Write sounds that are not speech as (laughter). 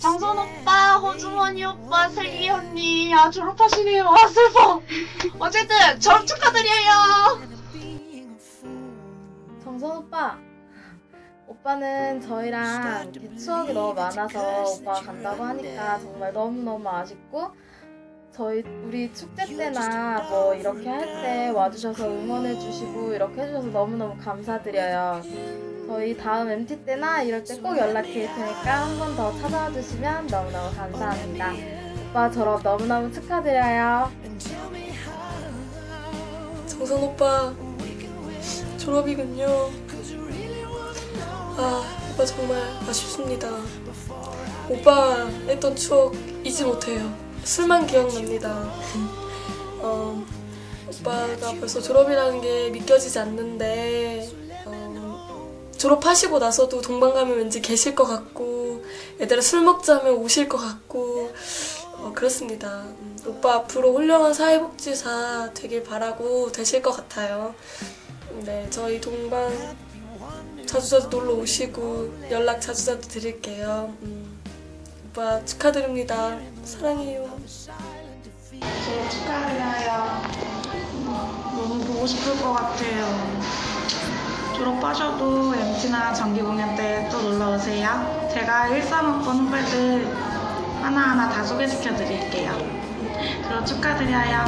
정선 오빠, 호중원이 오빠, 슬기 언니, 아 졸업하시네요. 아 슬퍼. (laughs) 어쨌든 졸업 축하드려요. 정선 오빠. 오빠는 저희랑 이렇게 추억이 너무 많아서 오빠가 간다고 하니까 정말 너무너무 아쉽고 저희 우리 축제 때나 뭐 이렇게 할 때 와주셔서 응원해 주시고 이렇게 해주셔서 너무너무 감사드려요. 저희 다음 MT 때나 이럴 때 꼭 연락드릴 테니까 한 번 더 찾아와 주시면 너무너무 감사합니다. 오빠 졸업 너무너무 축하드려요. 정선 오빠 졸업이군요. 아, 오빠 정말 아쉽습니다. 오빠 했던 추억 잊지 못해요. 술만 기억납니다. 어, 오빠가 벌써 졸업이라는 게 믿겨지지 않는데 어, 졸업하시고 나서도 동방 가면 왠지 계실 것 같고 얘들아 술 먹자면 오실 것 같고 어, 그렇습니다. 음, 오빠 앞으로 훌륭한 사회복지사 되길 바라고 되실 것 같아요. 네, 저희 동방 자주자주 놀러 오시고 연락 자주자주 드릴게요. 음, 오빠 축하드립니다. 사랑해요. 졸업 축하드려요. 너무 보고 싶을 것 같아요. 졸업 하셔도 MT나 정기 공연 때 또 놀러 오세요. 제가 135번 후배들 하나하나 다 소개시켜 드릴게요. 졸업 축하드려요.